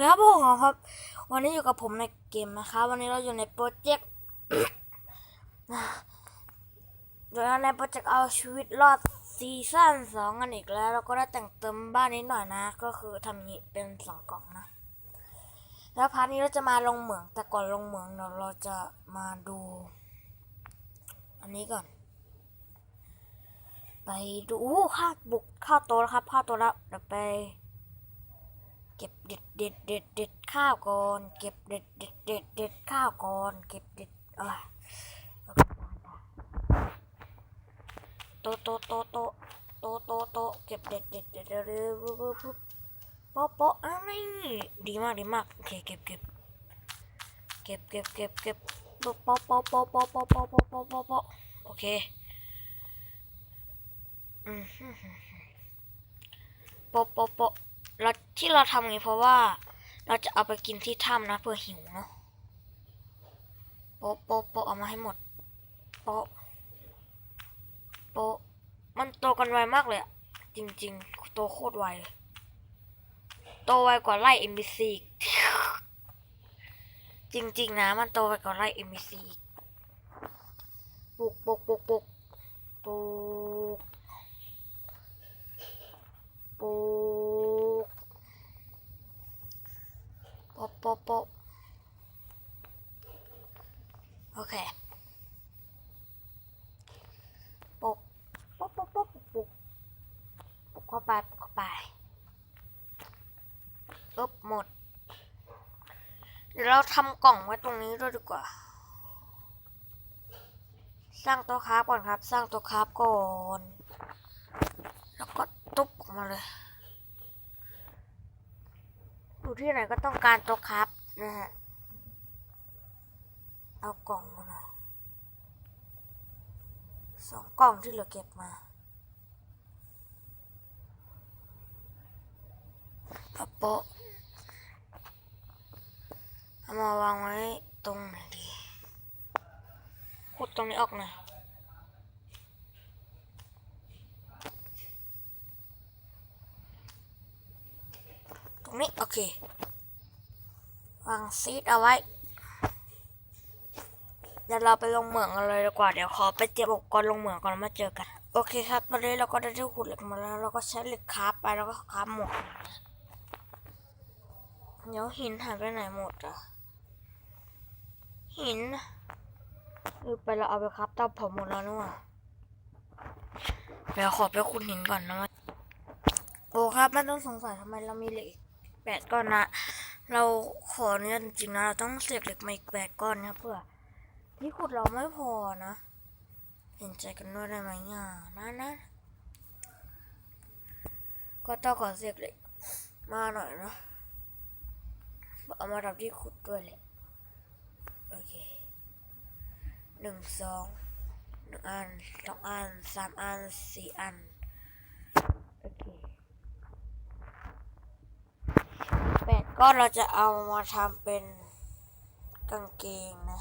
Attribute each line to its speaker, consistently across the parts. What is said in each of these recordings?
Speaker 1: ครับผมครับ วันนี้อยู่กับผมในเกมนะครับ วันนี้เราอยู่ในโปรเจกต์โดยในโปรเจกต์เอาชีวิตรอดซีซั่นสองกันอีกแล้ว เราก็ได้แต่งเติมบ้านนิดหน่อยนะ ก็คือทำนี้เป็นสองกล่องนะ แล้วพาร์ทนี้เราจะมาลงเหมือง แต่ก่อนลงเหมืองเดี๋ยวเราจะมาดู อันนี้ก่อน ไปดูข้าบุกข้าโตแล้วครับข้าโตแล้วเดี๋ยวไป เก็บเด็ดเด็ดเด็ดเด็ดข้าวก่อน เก็บเด็ดเด็ดเด็ดเด็ดข้าวก่อน เก็บเด็ดเอะไรโตโตโตโตโตโตโตเก็บเด็ดเด็ดเด็ดเด็ดปุ๊บปุ๊บปุ๊บโป๊ะโป๊ะอ้าวนี่ดีมากดีมากโอเคเก็บเก็บเก็บเก็บเก็บเก็บโป๊ะโป๊ะโป๊ะโป๊ะโป๊ะโป๊ะโป๊ะโป๊ะโป๊ะโป๊ะโป๊ะโอเคอืมฮึ่มฮึ่มฮึ่มโป๊ะโป๊ะโป๊ะ เราที่เราทำางนี้เพราะว่าเราจะเอาไปกินที่ถ้ำนะเพื่อหิวเนาะโป๊ะโป๊ะโป๊ะเอามาให้หมดโป๊ะโป๊ะมันโตกันไวมากเลยอะจริงๆ โตโคตรไวเลยโตไวกว่าไล่ MBC อีกจริงๆ นะ มันโตไวกว่าไล่ MBC อีกปลูกปลูกปลูกปลูกปลูกปลูก โปะโปะโปะโอเคปกปกปกปกปกปกปกเข้าไปปกเข้าไปอึบหมด เดี๋ยวเราทำกล่องไว้ตรงนี้ด้วยดีกว่า สร้างต๊ะคราฟก่อนครับ สร้างต๊ะคราฟก่อน แล้วก็ตุ๊บออกมาเลย ที่ไหนก็ต้องการต๊ะครับนะฮะ เอากล่องมาหน่อยสองกล่องที่เหลือเก็บมาเอาโปะเอามาวางไว้ตรงไหนดี ขุดตรงนี้ออกหน่อยตรง นี้ โอเค วางซีดเอาไว้ เดี๋ยวเราไปลงเหมืองกันเลยดีกว่า เดี๋ยวขอไปเตรียมอุปกรณ์ลงเหมืองก่อนแล้วมาเจอกัน โอเคครับ ตอนนี้เราก็ได้ที่ขุดเหล็กมาแล้ว เราก็ใช้เหล็กคาฟไปแล้วก็คาฟหมดเดี๋ยวหินหายไปไหนหมดอะ หินเออไปเราเอาไปคราฟเตาเผาหมดแล้วนี่หว่าเดี๋ยวขอไปขุดหินก่อนนะโอ้ครับไม่ต้องสงสัยทำไมเรามีเหล็ก แปดก้อนนะ เราขอเนี่ยจริงๆนะ เราต้องเสียบเหล็กมาอีกแปดก้อนนะเพื่อที่ขุดเราไม่พอนะ เห็นใจกันด้วยได้ไหมอะนะนะ ก็ต้องขอเสียบเหล็กมาหน่อยนะเอามาทำที่ขุดด้วยแหละโอเคหนึ่งสองหนึ่งอันสองอันสามอันสี่อัน โอเค แปดก้อนเราจะเอามาทำเป็นกางเกงนะ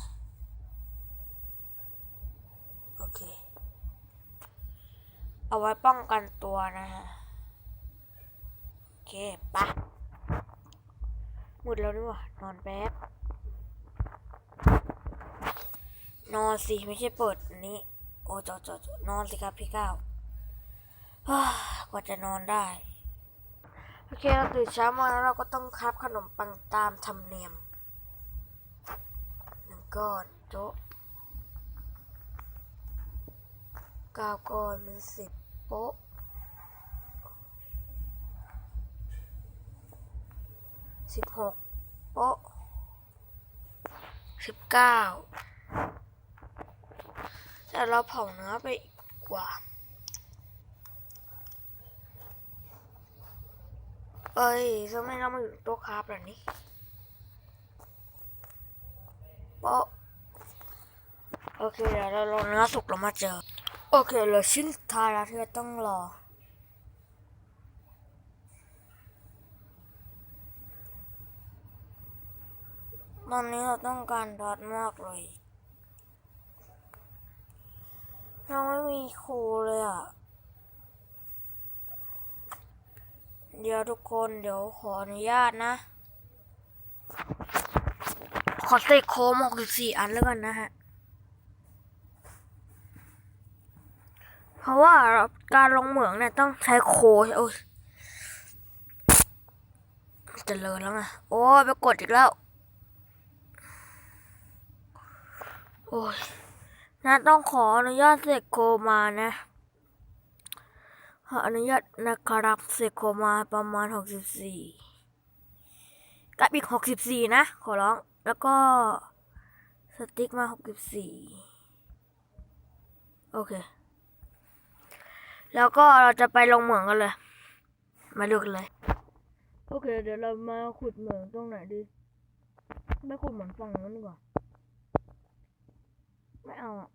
Speaker 1: โอเค เอาไว้ป้องกันตัวนะฮะ โอเคปะหมดแล้วนี่ว่านอนแป๊บ นอนสิ ไม่ใช่เปิดอันนี้ โอ้จอจอจอนอนสิครับพี่ก้าวฮ่ากว่าจะนอนได้ โอเคเราตื่นเช้ามาแล้วเราก็ต้องคับขนมปังตามธรรมเนียมหนึ่งก้อนโจ๊ะเก้าก้อนเป็นสิบโป๊ะสิบหกโป๊ะสิบเก้าแต่เราเผาเนื้อไปอีกกว่า เอ้ยทำไมเรามาอยู่โต๊ะคราฟแบบนี้โป๊ะโอเคเดี๋ยวเรารอเนื้อสุกเรามาเจอ โอเคเหลือชิ้นทายแล้วที่เราต้องรอ ตอนนี้เราต้องการดอทมากเลยเราไม่มีครูเลยอะ เดี๋ยวทุกคนเดี๋ยวขออนุญาตนะ ขอเสกโคมหกสิบสี่อันแล้วกันนะฮะ เพราะว่าการลงเหมืองเนี่ยต้องใช้โคโอ้ยจะเลินแล้วไงโอ้ยไปกดอีกแล้ว โอ้ยนะต้องขออนุญาตเสกโคมานะ ขออนุญาตนะครับเสกโคมาประมาณหกสิบสี่กับอีกหกสิบสี่นะ ขอร้อง แล้วก็ สติ๊กมาหกสิบสี่โอเค แล้วก็เราจะไปลงเหมืองกันเลย มาดูกันเลย โอเค เดี๋ยวเรามาขุดเหมืองตรงไหนดีไม่ขุดเหมืองฝั่งนู้นดีกว่า ไม่เอาอะ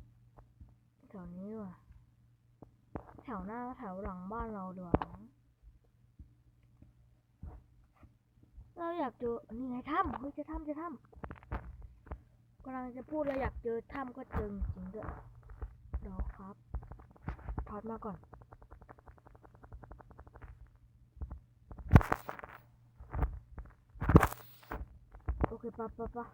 Speaker 1: แถวนี้ดีกว่า วหน้าแถวหลังบ้านเราดีกว่าเราอยากเจอ นี่ไงถ้ำเฮ้ยจะถ้ำจะถ้ำกำลังจะพูดเราอยากเจอถ้ำก็เจอจริงด้วยเดี๋ยวครับทอดมาก่อนโอเคปะปะปะ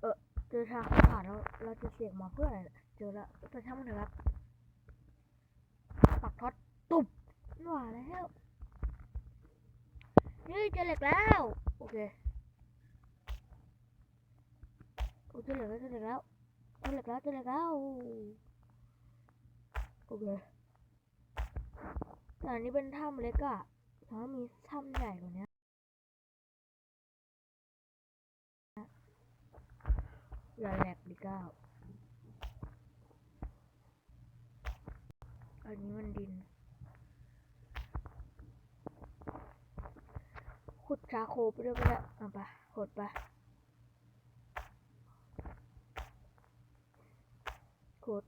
Speaker 1: เออเจอทางผ่านแล้วเราจะเสียงมาเพื่ออะไรเนี่ยเจอแล้วแต่ช่างมันเถอะครับ ปักท็อตตุบ หว่าแล้วนี่เจอเหล็กแล้ว โอเคโอ้เจอเหล็กแล้วเจอเหล็กแล้วเจอเหล็กแล้วเจอเหล็กแล้วโอเคแต่อันนี้เป็นถ้ำเล็กอะถ้ามีถ้ำใหญ่กว่านี้อย่าแหลกดิก้าวอันนี้มันดิน ขุดชาโคไปด้วยก็ได้เอาไปขุดไปขุด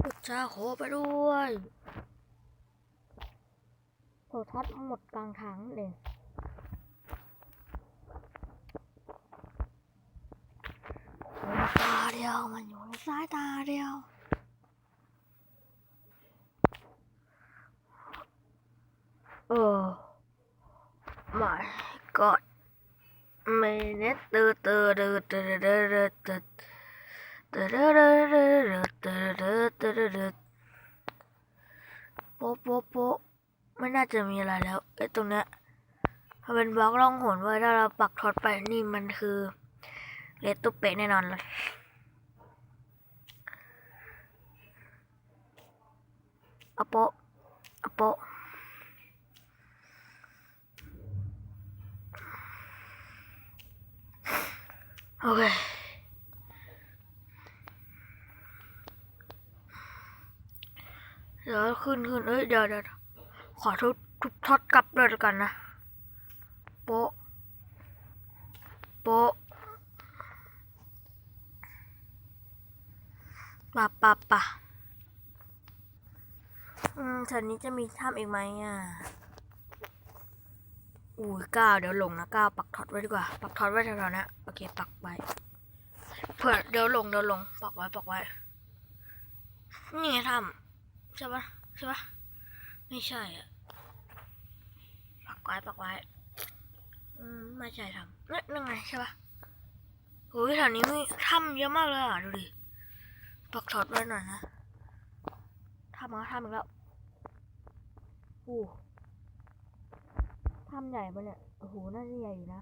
Speaker 1: ขุดชาโคไปด้วยโหทอดหมดกลางทางเลยโอ้ยตาเดียวมันอยู่ใน สายตาเดียวเออ my god ไม่เน็ตตืดตืดตืดตืดตืดตืดตืดตืดตืดตืดตืดตืดตืดโป๊ะโป๊ะโป๊ะไม่น่าจะมีอะไรแล้วไอ้ตรงเนี้ยถ้าเป็นบล็อกล่องหนไว้ถ้าเราปักท็อตไปนี่มันคือเลตตุเปะแน่นอนเลย อโปอโปโอเคเดี๋ยวขึ้นขึ้นเอ้ยเดี๋ยวเดี๋ยวขอทุบทุบทอดกลับเลยกันนะ โป๊โป๊ะปะปะปะ อืมแถวนี้จะมีถ้ำอีกไหมอะอุ้ยก้าวเดี๋ยวหลงนะก้าวปักท็อตไว้ดีกว่า ปักท็อตไว้แถวๆนี้โอเค ปักไว้เผื่อเดี๋ยวหลงเดี๋ยวหลงปักไว้ปักไว้ นี่ไงทำใช่ปะใช่ปะไม่ใช่อะปักไว้ปักไว้อืมไม่ใช่ทำนี่นั่นไงใช่ปะโอ้ยแถวนี้มีถ้ำเยอะมากเลยอะดูดิปักท็อตไว้หน่อยนะทำมาทำอีกแล้ว อู้ถ้ำใหญ่ปะเนี่ย โอ้โห น่าจะใหญ่อยู่นะ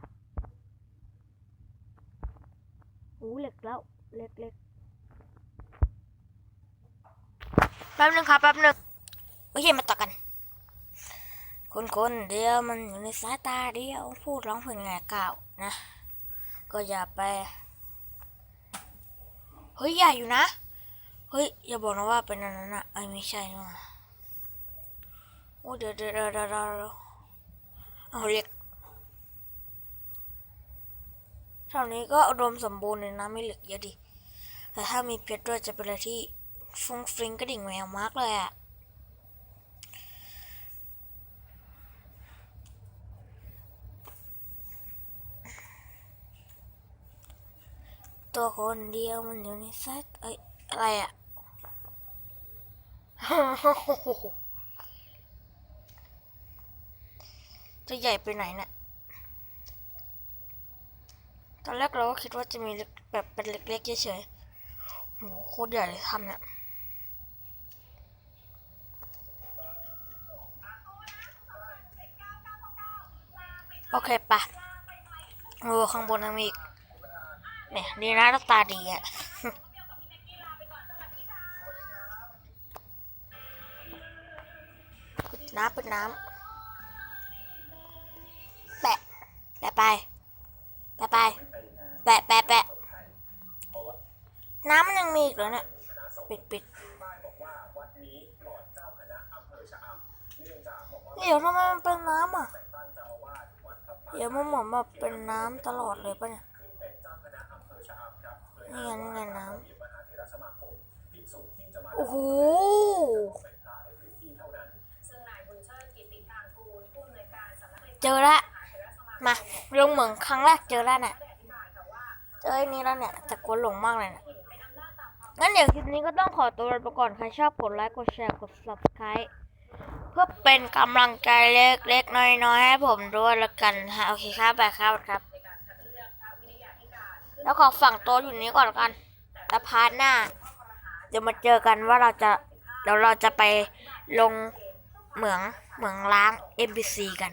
Speaker 1: โอ้เหล็กแล้วเล็กเล็กแป๊บนึงครับแป๊บนึงโอเคมาต่อกัน คนคนๆเดียวมันอยู่ในสายตาเดียวพูดร้องเพลงไงเก่าวนะ ก็อย่าไป เฮ้ยใหญ่อยู่นะ เฮ้ย อย่าบอกนะว่าเป็นอันนั้นอะไอ้ยไม่ใช่นะ โอ้เดี๋ยวเดี๋ยวเดี๋ยวเดี๋ยวเดี๋ยวเอาเหล็กแถวนี้ก็อุดมสมบูรณ์เลยนะไม่เหล็กเยอะดิ แต่ถ้ามีเพชรด้วยจะเป็นอะไรที่ฟุ้งฟริ้งกระดิ่งแมวมากเลยอะตัวคนเดียวมันอยู่ในไซต์เอ้ยอะไรอะ จะใหญ่ไปไหนเนี่ยตอนแรกเราก็คิดว่าจะมีแบบเป็นเล็กๆเฉยๆโหโคตรใหญ่เลยทำเนี่ยโอเคปะโอ้ข้างบนยังมีอีกเนี่ยดีนะตาดีอะน้ำเปิดน้ำ แปไปไปแปะแปะแปะน้ำมันยังมีอีกเหรอเนี่ยปิดปิดเดี๋ยวทำไมมันเป็นน้ำอะ เดี๋ยวมันเหมือนแบบเป็นน้ำตลอดเลยปะเนี่ยนี่ไงนี่ไงน้ำโอ้โห
Speaker 2: ซึ่งนายบุญเชิดกิติตางกูลผู้อำนวยการสำนักเจ
Speaker 1: อละ
Speaker 2: มา
Speaker 1: ลงเหมืองครั้งแรกเจอแล้วเนี่ย
Speaker 2: ได้อธิบายค่ะ
Speaker 1: เจอไอ้นี้แล้วเนี่ยแต่กลัวหลงมากเลยนี่ย
Speaker 2: เป็นอำนาจตามความ
Speaker 1: งั้นเดี๋ยวคลิปนี้ก็ต้องขอตัวไปก่อนใครชอบกดไลค์กดแชร์กด subscribe เพื่อเป็นกำลังใจเล็กๆน้อยๆให้ผมด้วยละกันฮะโอเคครับบายครับครับ แล้วขอฝั่งโตอยู่นี้ก่อนกันแต่พาร์ทหน้าเดี๋ยวมาเจอกันว่าเราจะเดี๋ยวเราจะไปลงเหมืองเหมืองล้าง NPC กัน